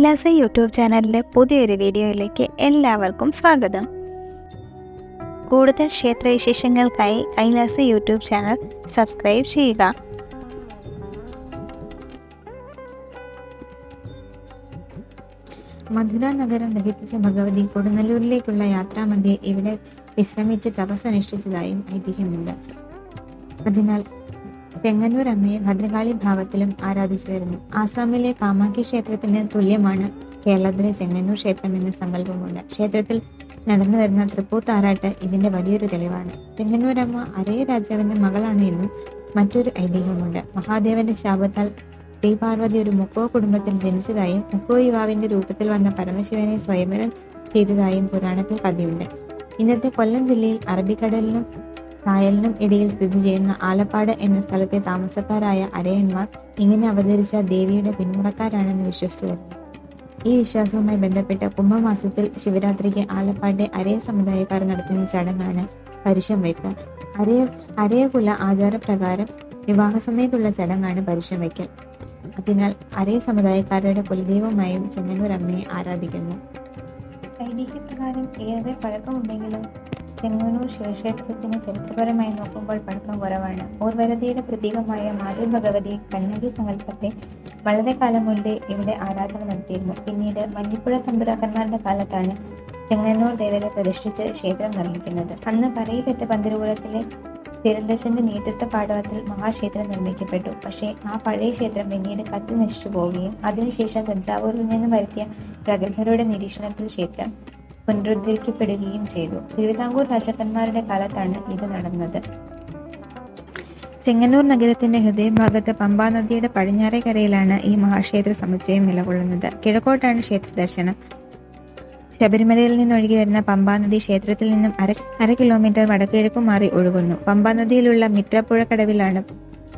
Kailasa YouTube ചാനലിന്റെ പുതിയൊരു വീഡിയോയിലേക്ക് എല്ലാവർക്കും സ്വാഗതം. കൂടുതൽ ക്ഷേത്രവിശേഷങ്ങൾക്കായി കൈലാസ യൂട്യൂബ് ചാനൽ സബ്സ്ക്രൈബ് ചെയ്യുക. മധുര നഗരം ദഹിപ്പിച്ച ഭഗവതി കൊടുങ്ങല്ലൂരിലേക്കുള്ള യാത്രാമധ്യേ ഇവിടെ വിശ്രമിച്ച് തപസ് അനുഷ്ഠിച്ചതായും ഐതിഹ്യമുണ്ട്. അതിനാൽ ചെങ്ങന്നൂർ അമ്മയെ ഭദ്രകാളി ഭാവത്തിലും ആരാധിച്ചു വരുന്നു ആസാമിലെ കാമാഖ്യ ക്ഷേത്രത്തിന് തുല്യമാണ് കേരളത്തിലെ ചെങ്ങന്നൂർ ക്ഷേത്രം എന്ന സങ്കല്പമുണ്ട്. ക്ഷേത്രത്തിൽ നടന്നു വരുന്ന തൃപ്പൂത്താറാട്ട് ഇതിന്റെ വലിയൊരു തെളിവാണ്. ചെങ്ങന്നൂരമ്മ അരയ രാജാവിന്റെ മകളാണ് എന്നും മറ്റൊരു ഐതിഹ്യമുണ്ട്. മഹാദേവന്റെ ശാപത്താൽ ശ്രീ പാർവതി ഒരു മുക്കോ കുടുംബത്തിൽ ജനിച്ചതായും മുക്കോ യുവാവിന്റെ രൂപത്തിൽ വന്ന പരമശിവനെ സ്വയംവരം ചെയ്തതായും പുരാണത്തിൽ കഥയുണ്ട്. ഇന്നത്തെ കൊല്ലം ജില്ലയിൽ അറബിക്കടലിനും കായലിനും ഇടയിൽ സ്ഥിതി ചെയ്യുന്ന ആലപ്പാട് എന്ന സ്ഥലത്തെ താമസക്കാരായ അരയന്മാർ ഇങ്ങനെ അവതരിച്ച ദേവിയുടെ പിന്മുറക്കാരാണെന്ന് വിശ്വസിച്ചു. ഈ വിശ്വാസവുമായി ബന്ധപ്പെട്ട കുംഭമാസത്തിൽ ശിവരാത്രിക്ക് ആലപ്പാട്ടെ അരയ സമുദായക്കാർ നടത്തുന്ന ചടങ്ങാണ് പരിശം വയ്ക്കൽ അരയ അരയകുല ആചാരപ്രകാരം വിവാഹ സമയത്തുള്ള ചടങ്ങാണ് പരിശം വയ്ക്കൽ അതിനാൽ അരയ സമുദായക്കാരുടെ കുലദൈവമായും ചെങ്ങന്നൂർ അമ്മയെ ആരാധിക്കുന്നു. ഐതിഹ്യപ്രകാരം ഏറെ പഴക്കമുണ്ടെങ്കിലും ചെങ്ങന്നൂർ ശിവക്ഷേത്രത്തിന് ചരിത്രപരമായി നോക്കുമ്പോൾ പഴക്കം കുറവാണ്. ഓർവരതിയുടെ പ്രതീകമായ മാതൃഭഗവതി കണ്ണകി സങ്കല്പത്തെ വളരെ കാലം മുൻപേ ഇവിടെ ആരാധന നടത്തിയിരുന്നു. പിന്നീട് മഞ്ഞിപ്പുഴ തമ്പുരാക്കന്മാരുടെ കാലത്താണ് ചെങ്ങന്നൂർ ദേവത പ്രതിഷ്ഠിച്ച് ക്ഷേത്രം നിർമ്മിക്കുന്നത്. അന്ന് പറയിപ്പെട്ട പന്തിരുകുലത്തിലെ പെരുന്തച്ഛന്റെ നേതൃത്വ പാടവത്തിൽ മഹാക്ഷേത്രം നിർമ്മിക്കപ്പെട്ടു. പക്ഷേ ആ പഴയ ക്ഷേത്രം പിന്നീട് കത്തി നശിച്ചു പോവുകയും അതിനുശേഷം തഞ്ചാവൂരിൽ നിന്ന് വരുത്തിയ പ്രഗത്ഭരുടെ നിരീക്ഷണത്തിൽ ക്ഷേത്രം പുനരുദ്ധരിക്കപ്പെടുകയും ചെയ്തു. തിരുവിതാംകൂർ രാജാക്കന്മാരുടെ കാലത്താണ് ഇത് നടന്നത്. ചെങ്ങന്നൂർ നഗരത്തിന്റെ ഹൃദയഭാഗത്ത് പമ്പാ നദിയുടെ പടിഞ്ഞാറേ കരയിലാണ് ഈ മഹാക്ഷേത്ര സമുച്ചയം നിലകൊള്ളുന്നത്. കിഴക്കോട്ടാണ് ക്ഷേത്ര ദർശനം. ശബരിമലയിൽ നിന്നൊഴുകി വരുന്ന പമ്പാ നദി ക്ഷേത്രത്തിൽ നിന്നും അര അര കിലോമീറ്റർ വടക്കിഴക്കു മാറി ഒഴുകുന്നു. പമ്പാ നദിയിലുള്ള മിത്രപ്പുഴക്കടവിലാണ്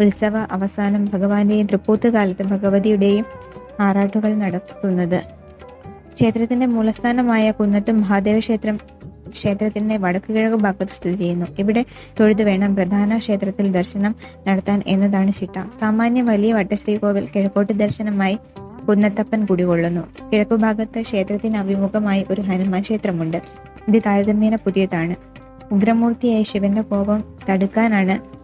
ഉത്സവ അവസാനം ഭഗവാന്റെയും തൃപ്പൂത്ത് കാലത്ത് ഭഗവതിയുടെയും ആറാട്ടുകൾ നടത്തുന്നത് ക്ഷേത്രത്തിന്റെ മൂലസ്ഥാനമായ കുന്നത്ത് മഹാദേവ ക്ഷേത്രം ക്ഷേത്രത്തിന്റെ വടക്കു കിഴക്ക് ഭാഗത്ത് സ്ഥിതി ചെയ്യുന്നു. ഇവിടെ തൊഴുതു വേണം പ്രധാന ക്ഷേത്രത്തിൽ ദർശനം നടത്താൻ എന്നതാണ് ചിട്ട. സാമാന്യ വലിയ വട്ടശ്രീകോവിൽ കിഴക്കോട്ട് ദർശനമായി കുന്നത്തപ്പൻ കുടികൊള്ളുന്നു. കിഴക്കുഭാഗത്ത് ക്ഷേത്രത്തിന് അഭിമുഖമായി ഒരു ഹനുമാൻ ക്ഷേത്രമുണ്ട്. ഇത് താരതമ്യേന പുതിയതാണ്. ഉഗ്രമൂർത്തിയായ ശിവന്റെ കോപം തടുക്കാനാണ്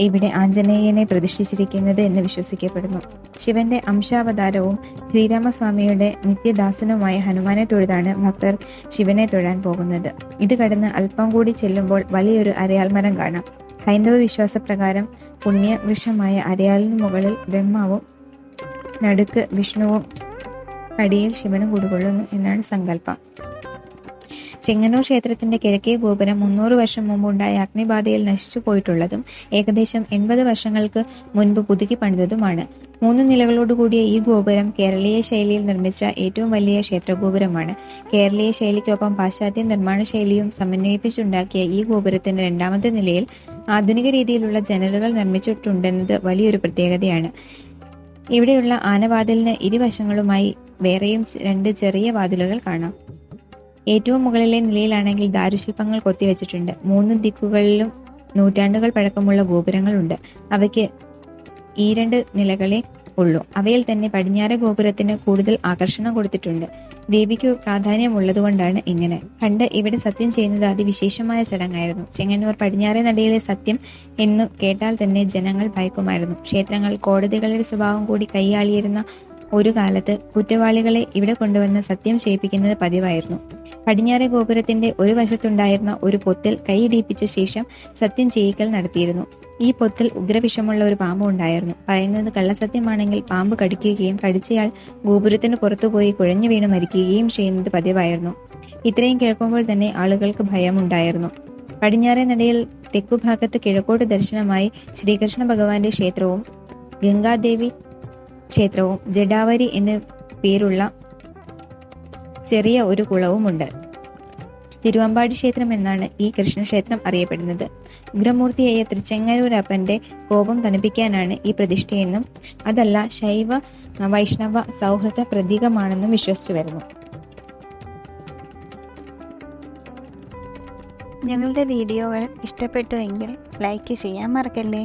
ഇവിടെ ആഞ്ജനേയനെ പ്രതിഷ്ഠിച്ചിരിക്കുന്നത് എന്ന് വിശ്വസിക്കപ്പെടുന്നു. ശിവന്റെ അംശാവതാരവും ശ്രീരാമസ്വാമിയുടെ നിത്യദാസനുമായ ഹനുമാനെ തൊഴുതാണ് ഭക്തർ ശിവനെ തൊഴാൻ പോകുന്നത്. ഇത് കടന്ന് അല്പം കൂടി ചെല്ലുമ്പോൾ വലിയൊരു അരയാൽമരം കാണാം. ഹൈന്ദവ വിശ്വാസപ്രകാരം പുണ്യവൃക്ഷമായ അരയാലിന് മുകളിൽ ബ്രഹ്മാവും നടുക്ക് വിഷ്ണുവും അടിയിൽ ശിവനും കൂടുകൊള്ളുന്നു എന്നാണ് സങ്കല്പം. ചെങ്ങന്നൂർ ക്ഷേത്രത്തിന്റെ കിഴക്കേ ഗോപുരം മുന്നൂറ് വർഷം മുമ്പുണ്ടായ അഗ്നിബാധയിൽ നശിച്ചു പോയിട്ടുള്ളതും ഏകദേശം എൺപത് വർഷങ്ങൾക്ക് മുൻപ് പുതുക്കി പണിതതുമാണ്. മൂന്ന് നിലകളോടുകൂടിയ ഈ ഗോപുരം കേരളീയ ശൈലിയിൽ നിർമ്മിച്ച ഏറ്റവും വലിയ ക്ഷേത്രഗോപുരമാണ്. കേരളീയ ശൈലിക്കൊപ്പം പാശ്ചാത്യ നിർമ്മാണ ശൈലിയും സമന്വയിപ്പിച്ചുണ്ടാക്കിയ ഈ ഗോപുരത്തിന്റെ രണ്ടാമത്തെ നിലയിൽ ആധുനിക രീതിയിലുള്ള ജനലുകൾ നിർമ്മിച്ചിട്ടുണ്ടെന്നത് വലിയൊരു പ്രത്യേകതയാണ്. ഇവിടെയുള്ള ആനവാതിലിന് ഇരുവശങ്ങളുമായി വേറെയും രണ്ട് ചെറിയ വാതിലുകൾ കാണാം. ഏറ്റവും മുകളിലെ നിലയിലാണെങ്കിൽ ദാരുശില്പങ്ങൾ കൊത്തിവെച്ചിട്ടുണ്ട്. മൂന്ന് ദിക്കുകളിലും നൂറ്റാണ്ടുകൾ പഴക്കമുള്ള ഗോപുരങ്ങളുണ്ട്. അവയ്ക്ക് ഈ രണ്ട് നിലകളെ ഉള്ളൂ. അവയിൽ തന്നെ പടിഞ്ഞാറെ ഗോപുരത്തിന് കൂടുതൽ ആകർഷണം കൊടുത്തിട്ടുണ്ട്. ദേവിക്ക് പ്രാധാന്യമുള്ളതുകൊണ്ടാണ് ഇങ്ങനെ. പണ്ട് ഇവിടെ സത്യം ചെയ്യുന്നത് അതിവിശേഷമായ ചടങ്ങായിരുന്നു. ചെങ്ങന്നൂർ പടിഞ്ഞാറെ നടയിലെ സത്യം എന്നു കേട്ടാൽ തന്നെ ജനങ്ങൾ ഭയക്കുമായിരുന്നു. ക്ഷേത്രങ്ങൾ കോടതികളുടെ സ്വഭാവം കൂടി കൈയാളിയിരുന്ന ഒരു കാലത്ത് കുറ്റവാളികളെ ഇവിടെ കൊണ്ടുവന്ന് സത്യം ചെയ്യിപ്പിക്കുന്നത് പതിവായിരുന്നു. പടിഞ്ഞാറെ ഗോപുരത്തിന്റെ ഒരു വശത്തുണ്ടായിരുന്ന ഒരു പൊത്തിൽ കൈയിടിപ്പിച്ച ശേഷം സത്യം ചെയ്യിക്കൽ നടത്തിയിരുന്നു. ഈ പൊത്തിൽ ഉഗ്രവിഷമുള്ള ഒരു പാമ്പ് ഉണ്ടായിരുന്നു. പറയുന്നത് കള്ളസത്യമാണെങ്കിൽ പാമ്പ് കടിക്കുകയും കടിച്ചയാൾ ഗോപുരത്തിന് പുറത്തുപോയി കുഴഞ്ഞു വീണ് മരിക്കുകയും ചെയ്യുന്നത് പതിവായിരുന്നു. ഇത്രയും കേൾക്കുമ്പോൾ തന്നെ ആളുകൾക്ക് ഭയമുണ്ടായിരുന്നു. പടിഞ്ഞാറെ നടയിൽ തെക്കുഭാഗത്ത് കിഴക്കോട്ട് ദർശനമായി ശ്രീകൃഷ്ണ ഭഗവാന്റെ ക്ഷേത്രവും ഗംഗാദേവി ക്ഷേത്രവും ജഡാവരി എന്ന പേരുള്ള ചെറിയ ഒരു കുളവുമുണ്ട്. തിരുവമ്പാടി ക്ഷേത്രം എന്നാണ് ഈ കൃഷ്ണക്ഷേത്രം അറിയപ്പെടുന്നത്. ഉഗ്രമൂർത്തിയായ തൃച്ചെങ്ങരൂരപ്പന്റെ കോപം തണുപ്പിക്കാനാണ് ഈ പ്രതിഷ്ഠയെന്നും അതല്ല ശൈവ വൈഷ്ണവ സൗഹൃദ പ്രതീകമാണെന്നും വിശ്വസിച്ചു വരുന്നു. ഞങ്ങളുടെ വീഡിയോകൾ ഇഷ്ടപ്പെട്ടുവെങ്കിൽ ലൈക്ക് ചെയ്യാൻ മറക്കല്ലേ?